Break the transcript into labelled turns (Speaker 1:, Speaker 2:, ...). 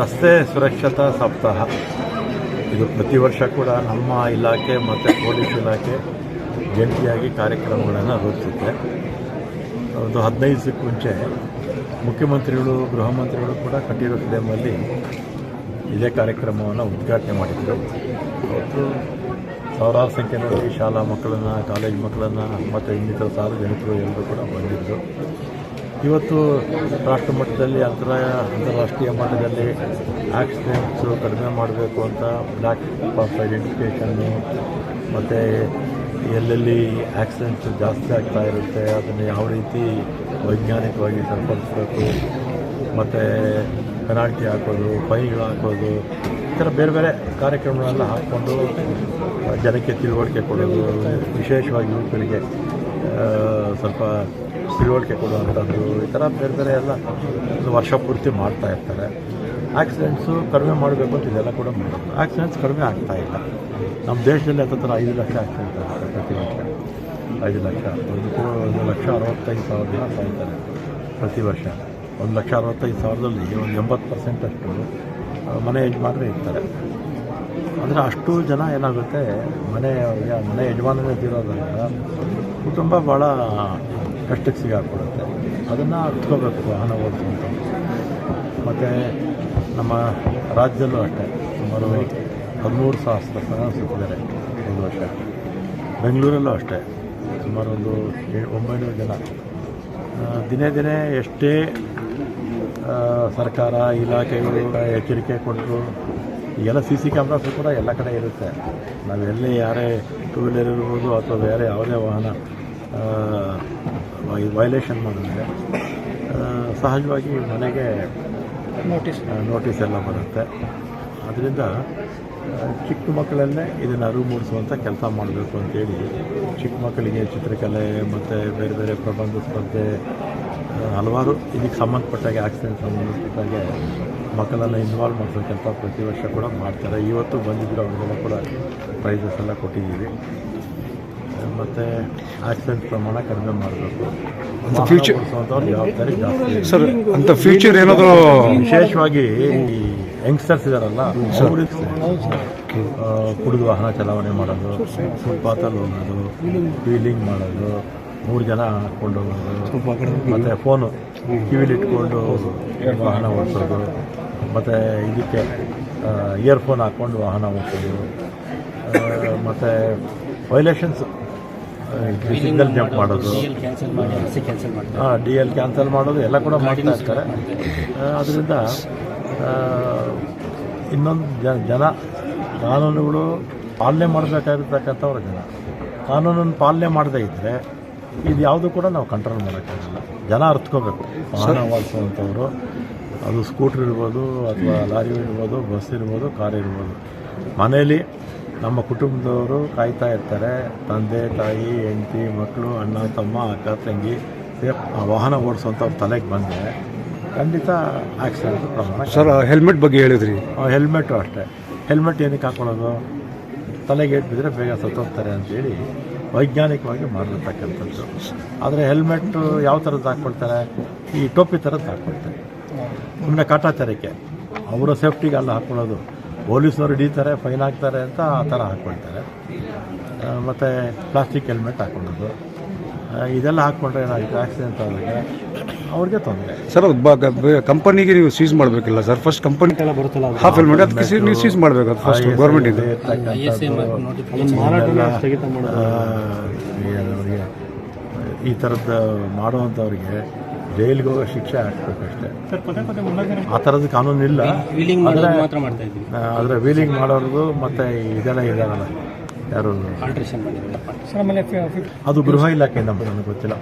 Speaker 1: ರಸ್ತೆ ಸುರಕ್ಷತಾ ಸಪ್ತಾಹ. ಇದು ಪ್ರತಿ ವರ್ಷ ಕೂಡ ನಮ್ಮ ಇಲಾಖೆ ಮತ್ತು ಪೊಲೀಸ್ ಇಲಾಖೆ ಜಂಟಿಯಾಗಿ ಕಾರ್ಯಕ್ರಮಗಳನ್ನು ರೂಪಿಸುತ್ತೆ. ಒಂದು ಹದಿನೈದು ದಿವಸಕ್ಕೆ ಮುಂಚೆ ಮುಖ್ಯಮಂತ್ರಿಗಳು, ಗೃಹ ಮಂತ್ರಿಗಳು ಕೂಡ ಕಟೀರು ಸ್ಟೇಮಲ್ಲಿ ಇದೇ ಕಾರ್ಯಕ್ರಮವನ್ನು ಉದ್ಘಾಟನೆ ಮಾಡಿದರು. ಅವತ್ತು ಸಾವಿರಾರು ಸಂಖ್ಯೆಯಲ್ಲಿ ಶಾಲಾ ಮಕ್ಕಳನ್ನು, ಕಾಲೇಜ್ ಮಕ್ಕಳನ್ನು, ಮತ್ತು ಇನ್ನಿತರ ಸಾರ್ವಜನಿಕರು ಎಲ್ಲರೂ ಕೂಡ ಬಂದಿದ್ದರು ಇವತ್ತು ರಾಷ್ಟ್ರ ಮಟ್ಟದಲ್ಲಿ ಅಂತರ, ಅಂತಾರಾಷ್ಟ್ರೀಯ ಮಟ್ಟದಲ್ಲಿ ಆಕ್ಸಿಡೆಂಟ್ಸು ಕಡಿಮೆ ಮಾಡಬೇಕು ಅಂತ ಬ್ಲ್ಯಾಕ್ ಆಫ್ ಐಡೆಂಟಿಫಿಕೇಷನ್ನು ಮತ್ತು ಎಲ್ಲೆಲ್ಲಿ ಆಕ್ಸಿಡೆಂಟ್ಸ್ ಜಾಸ್ತಿ ಆಗ್ತಾ ಇರುತ್ತೆ, ಅದನ್ನು ಯಾವ ರೀತಿ ವೈಜ್ಞಾನಿಕವಾಗಿ ಸರಿಪಡಿಸ್ಬೇಕು, ಮತ್ತು ಪೆನಾಲ್ಟಿ ಹಾಕೋದು, ಫೈನ್ಗಳು ಹಾಕೋದು, ಈ ಥರ ಬೇರೆ ಬೇರೆ ಕಾರ್ಯಕ್ರಮಗಳೆಲ್ಲ ಹಾಕ್ಕೊಂಡು ಜನಕ್ಕೆ ತಿಳುವಳಿಕೆ ಕೊಡೋದು, ವಿಶೇಷವಾಗಿ ಯುವಕರಿಗೆ. ಸ್ವಲ್ಪ ತಿಳುವಳಿಕೆ ಕೊಡುವಂಥದ್ದು, ಈ ಥರ ಬೇರೆ ಬೇರೆ ಎಲ್ಲ ವರ್ಷ ಪೂರ್ತಿ ಮಾಡ್ತಾ ಇರ್ತಾರೆ. ಆಕ್ಸಿಡೆಂಟ್ಸು ಕಡಿಮೆ ಮಾಡಬೇಕು ಅಂತ ಇದೆಲ್ಲ ಕೂಡ ಮಾಡೋದು ಆಕ್ಸಿಡೆಂಟ್ಸ್ ಕಡಿಮೆ ಆಗ್ತಾ ಇಲ್ಲ. ನಮ್ಮ ದೇಶದಲ್ಲಿ ಹತ್ತಿರ ಐದು ಲಕ್ಷ ಆಕ್ಸಿಡೆಂಟ್ ಪ್ರತಿ ವರ್ಷ. ಐದು ಲಕ್ಷ. ಒಂದು ಒಂದು ಲಕ್ಷ ಅರವತ್ತೈದು ಸಾವಿರ ಜನ ಸಾಯ್ತಾರೆ ಪ್ರತಿ ವರ್ಷ. ಒಂದು ಲಕ್ಷ ಅರವತ್ತೈದು ಸಾವಿರದಲ್ಲಿ ಒಂದು ಎಂಬತ್ತು ಪರ್ಸೆಂಟಷ್ಟು ಮನೆ ಯಜಮಾನರೇ ಇರ್ತಾರೆ. ಅಂದರೆ ಅಷ್ಟು ಜನ ಏನಾಗುತ್ತೆ, ಮನೆ ಮನೆ ಯಜಮಾನನೇ ಇರೋದ್ರಿಂದ ಕುಟುಂಬ ಭಾಳ ಕಷ್ಟಕ್ಕೆ ಸಿಗಾಕ್ಬಿಡುತ್ತೆ ಅದನ್ನು ಅರ್ತ್ಕೋಬೇಕು ವಾಹನ ಓಡಿಸುವಂಥ ಮತ್ತು ನಮ್ಮ ರಾಜ್ಯದಲ್ಲೂ ಅಷ್ಟೇ. ಸುಮಾರು ಹದಿಮೂರು ಸಹಸ್ರ ಸಹ ಸಿಕ್ಕಿದ್ದಾರೆ ಒಂದು ವರ್ಷ. ಬೆಂಗಳೂರಲ್ಲೂ ಅಷ್ಟೇ. ಸುಮಾರು ಒಂದು ಒಂಬೈನೂರು ಜನ. ದಿನೇ ದಿನೇ ಎಷ್ಟೇ ಸರ್ಕಾರ, ಇಲಾಖೆಗಳು ಎಚ್ಚರಿಕೆ ಕೊಟ್ಟರು. ಎಲ್ಲ ಸಿ ಸಿ ಕ್ಯಾಮ್ರಾಸು ಕೂಡ ಎಲ್ಲ ಕಡೆ ಇರುತ್ತೆ. ನಾವು ಎಲ್ಲಿ ಯಾರೇ ಟೂ ವೀಲರ್ ಇರ್ಬೋದು ಅಥವಾ ಬೇರೆ ಯಾವುದೇ ವಾಹನ ವೈಲೇಷನ್ ಮಾಡಿದ್ರೆ ಸಹಜವಾಗಿ ಮನೆಗೆ
Speaker 2: ನೋಟಿಸ್
Speaker 1: ನೋಟಿಸ್ ಎಲ್ಲ ಬರುತ್ತೆ. ಅದರಿಂದ ಚಿಕ್ಕ ಮಕ್ಕಳಲ್ಲೇ ಇದನ್ನು ಅರಿವು ಮೂಡಿಸುವಂಥ ಕೆಲಸ ಮಾಡಬೇಕು ಅಂತೇಳಿ ಚಿಕ್ಕ ಮಕ್ಕಳಿಗೆ ಚಿತ್ರಕಲೆ ಮತ್ತು ಬೇರೆ ಬೇರೆ ಪ್ರಬಂಧ ಸ್ಪರ್ಧೆ ಹಲವಾರು ಇದಕ್ಕೆ ಸಂಬಂಧಪಟ್ಟಾಗೆ ಆಕ್ಸಿಡೆಂಟ್ ಸಂಬಂಧಪಟ್ಟಾಗೆ ಮಕ್ಕಳೆಲ್ಲ ಇನ್ವಾಲ್ವ್ ಮಾಡಿಸೋ ಕೆಲಸ ಪ್ರತಿ ವರ್ಷ ಕೂಡ ಮಾಡ್ತಾರೆ. ಇವತ್ತು ಬಂದಿದ್ರು ಅವ್ರಿಗೆಲ್ಲ ಕೂಡ ಪ್ರೈಸಸ್ ಎಲ್ಲ ಕೊಟ್ಟಿದ್ದೀವಿ. ಮತ್ತು ಆಕ್ಸಿಡೆಂಟ್ ಪ್ರಮಾಣ ಕಡಿಮೆ ಮಾಡಬೇಕು.
Speaker 3: ಫ್ಯೂಚರ್
Speaker 1: ಜವಾಬ್ದಾರಿ ಜಾಸ್ತಿ ಇದೆ.
Speaker 3: ಸರ್ ಅಂತ ಫ್ಯೂಚರ್ ಏನಾದರೂ
Speaker 1: ವಿಶೇಷವಾಗಿ ಈ ಯಂಗ್ಸ್ಟರ್ಸ್ ಇದಾರಲ್ಲ ಕುಡಿದು ವಾಹನ ಚಲಾವಣೆ ಮಾಡೋದು ಫುಟ್ಪಾತಲ್ಲಿ ಹೋಗೋದು ವೀಲಿಂಗ್ ಮಾಡೋದು ಮೂರು ಜನ ಹಾಕ್ಕೊಂಡು ಹೋಗೋದು. ಮತ್ತು ಫೋನು ಕಿವಿಲಿ ಇಟ್ಕೊಂಡು ವಾಹನ ಓಡಿಸೋದು. ಮತ್ತು ಇದಕ್ಕೆ ಇಯರ್ಫೋನ್ ಹಾಕ್ಕೊಂಡು ವಾಹನ ಓಡಿಸೋದು. ಮತ್ತು ವೈಲೇಷನ್ಸ್ ಸಿಗ್ನಲ್ ಜಂಪ್ ಮಾಡೋದು
Speaker 2: ಹಾಂ
Speaker 1: ಡಿ ಎಲ್ ಕ್ಯಾನ್ಸಲ್ ಮಾಡೋದು ಎಲ್ಲ ಕೂಡ ಮಾಡ್ತಾ ಇರ್ತಾರೆ. ಅದರಿಂದ ಇನ್ನೊಂದು ಜನ ಜನ ಕಾನೂನುಗಳು ಪಾಲನೆ ಮಾಡಬೇಕಾಗಿರ್ತಕ್ಕಂಥವ್ರ ಜನ. ಕಾನೂನನ್ನು ಪಾಲನೆ ಮಾಡದೇ ಇದ್ದರೆ ಇದು ಯಾವುದು ಕೂಡ ನಾವು ಕಂಟ್ರೋಲ್ ಮಾಡೋಕ್ಕಾಗಲ್ಲ. ಜನ ಅರ್ತ್ಕೋಬೇಕು. ವಾಹನ ಓಡಿಸುವಂಥವ್ರು ಅದು ಸ್ಕೂಟ್ರ್ ಇರ್ಬೋದು ಅಥವಾ ಲಾರಿ ಇರ್ಬೋದು ಬಸ್ ಇರ್ಬೋದು ಕಾರ್ ಇರ್ಬೋದು. ಮನೇಲಿ ನಮ್ಮ ಕುಟುಂಬದವರು ಕಾಯ್ತಾ ಇರ್ತಾರೆ. ತಂದೆ ತಾಯಿ ಹೆಂಡತಿ ಮಕ್ಕಳು ಅಣ್ಣ ತಮ್ಮ ಅಕ್ಕ ತಂಗಿ ಸೇಫ್ ಆ ವಾಹನ ಓಡಿಸುವಂಥವ್ರು ತಲೆಗೆ ಬಂದರೆ ಖಂಡಿತ ಆಕ್ಸಿಡೆಂಟ್ ಪ್ರಮಾಣ
Speaker 3: ಸರ್ ಹೆಲ್ಮೆಟ್ ಬಗ್ಗೆ ಹೇಳಿದ್ರಿ.
Speaker 1: ಹೆಲ್ಮೆಟು ಅಷ್ಟೇ. ಹೆಲ್ಮೆಟ್ ಏನಕ್ಕೆ ಹಾಕ್ಕೊಳ್ಳೋದು ತಲೆಗೆ ಏಟ್ ಬಿದ್ದರೆ ಬೇಗ ಸತ್ತೋಗ್ತಾರೆ ಅಂತೇಳಿ ವೈಜ್ಞಾನಿಕವಾಗಿ ಮಾಡಿರ್ತಕ್ಕಂಥದ್ದು ಆದರೆ ಹೆಲ್ಮೆಟ್ಟು ಯಾವ ಥರದ್ದು ಹಾಕ್ಕೊಳ್ತಾರೆ ಈ ಟೋಪಿ ಥರದ್ದು ಹಾಕ್ಕೊಳ್ತಾರೆ ಸುಮ್ಮನೆ ಕಾಟಾಚಾರಕ್ಕೆ ಅವರ ಸೇಫ್ಟಿಗೆ ಅಲ್ಲ ಹಾಕ್ಕೊಳ್ಳೋದು ಪೊಲೀಸ್ನವರು ಹಿಡಿತಾರೆ, ಫೈನ್ ಹಾಕ್ತಾರೆ ಅಂತ ಆ ಥರ ಹಾಕ್ಕೊಳ್ತಾರೆ ಮತ್ತು ಪ್ಲಾಸ್ಟಿಕ್ ಹೆಲ್ಮೆಟ್ ಹಾಕ್ಕೊಳ್ಳೋದು ಇದೆಲ್ಲ ಹಾಕ್ಕೊಂಡ್ರೆ ಏನಾಗುತ್ತೆ ಆಕ್ಸಿಡೆಂಟ್ ಆದಾಗ ಅವ್ರಿಗೆ ತೊಂದರೆ.
Speaker 3: ಸರ್ ಕಂಪನಿಗೆ ನೀವು ಸೀಸ್ ಮಾಡಬೇಕಿಲ್ಲ ಸರ್ ಫಸ್ಟ್ ಕಂಪನಿ
Speaker 2: ಎಲ್ಲ ಬರುತ್ತಲ್ಲ ಅದು
Speaker 3: ಹಾಫ್ ಹೆಲ್ಮೆಟ್ ಅದಕ್ಕೆ ಸೀ- ನೀವು ಸೀಸ್ ಮಾಡಬೇಕು ಅದು ಫಸ್ಟ್ ಗೌರ್ಮೆಂಟ್ ಇದೆ.
Speaker 2: ಸ್ಥಗಿತ ಮಾಡೋದು.
Speaker 1: ಅವರಿಗೆ ಈ ಥರದ್ದು ಮಾಡುವಂಥವ್ರಿಗೆ ಜೈಲಿಗೆ ಹೋಗೋ ಶಿಕ್ಷೆ ಹಾಕ್ಬೇಕಷ್ಟೇ ಆ ಥರದ್ದು ಕಾನೂನು ಇಲ್ಲ
Speaker 2: ವೀಲಿಂಗ್ ಮಾಡೋದು ಮಾತ್ರ ಮಾಡ್ತಾ ಇದ್ವಿ
Speaker 1: ಆದರೆ ವೀಲಿಂಗ್ ಮಾಡೋರ್ದು ಮತ್ತು ಇದೆಲ್ಲ ಇದಾರಲ್ಲ ಯಾರು?
Speaker 2: ಆಲ್ಟ್ರೇಷನ್ ಮಾಡಿದ್ವಿ
Speaker 1: ಅದು ಗೃಹ ಇಲಾಖೆಯಿಂದ ನನಗೆ ಗೊತ್ತಿಲ್ಲ.